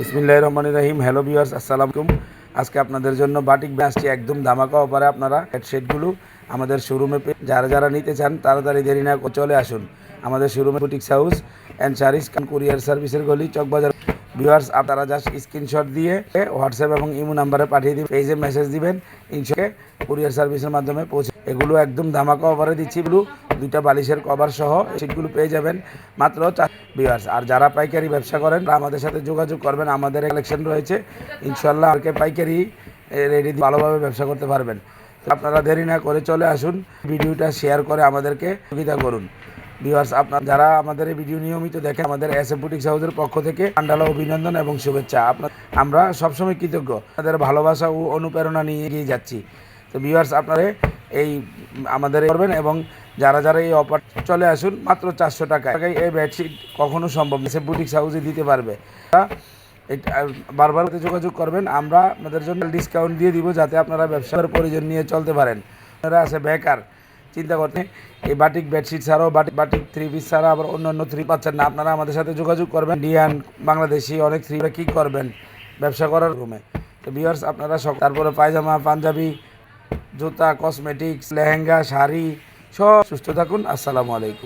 বিসমিল্লাহ রহমান রহিম। Hello viewers আসসালামু আজকে আপনাদের জন্য বাটিক ব্যাস আসছি একদম ধামাকা অফারে আপনারা হেডসেটগুলো আমাদের শোরুমে যারা যারা নিতে চান, তাড়াতাড়ি দেরি না চলে আসুন। আমাদের শোরুমে boutiques house and saris courier সার্ভিসের গলি চকবাজার ভিউয়ার্স আপনারা জাস্ট স্ক্রিনশট দিয়ে হোয়াটসঅ্যাপ এবং ইমো নাম্বারে পাঠিয়ে দিবেন পেজে মেসেজ দিবেন। ইনশোকে কুরিয়ার সার্ভিসের মাধ্যমে পৌঁছে এগুলো একদম ধামাকা অফারে দিচ্ছি। এগুলো দুইটা বালিশের কভার সহ সেগুলো পেয়ে যাবেন মাত্র চার ভিউয়ার্স আর যারা পাইকারি ব্যবসা করেন আমাদের সাথে যোগাযোগ করবেন। আমাদের কালেকশন রয়েছে। ইনশাল্লাহ আরকে পাইকারি রেডি ভালোভাবে ব্যবসা করতে পারবেন। আপনারা দেরি না করে চলে আসুন, ভিডিওটা শেয়ার করে আমাদেরকে সুবিধা করুন। ভিউয়ার্স আপনার যারা আমাদের এই ভিডিও নিয়মিত দেখেন, আমাদের এস এফ বুটিক্স হাউসের পক্ষ থেকে আন্ডালা অভিনন্দন এবং শুভেচ্ছা। আপনার, আমরা সবসময় কৃতজ্ঞ। আপনাদের ভালোবাসা ও অনুপ্রেরণা নিয়ে এগিয়ে যাচ্ছি। তো ভিউয়ার্স আপনারা এই আমাদের করবেন এবং যারা যারা এই অফার চলে আসুন, মাত্র চারশো টাকা টাকায়। এই বেডশিট কখনো সম্ভব না, সে বুটিক হাউসে দিতে পারবে। বারবার যোগাযোগ করবেন, আমরা আপনাদের জন্য ডিসকাউন্ট দিয়ে দিব যাতে আপনারা ব্যবসার প্রয়োজন নিয়ে চলতে পারেন। আপনারা আছে বেকার, চিন্তা করতে, এই বাটিক বেডশিট ছাড়াও বাটিক বাটিক থ্রি পিস ছাড়া আবার অন্য অন্য থ্রি পাচ্ছেন না, আপনারা আমাদের সাথে যোগাযোগ করবেন। ইন্ডিয়ান বাংলাদেশি, অনেক থ্রি কী করবেন? ব্যবসা করার রুমে তো বিয়ার্স আপনারা সব তারপরে পায়জামা, পাঞ্জাবি জুতা কসমেটিক্স লেহেঙ্গা শাড়ি সব সুস্থ থাকুন। আসসালামু আলাইকুম।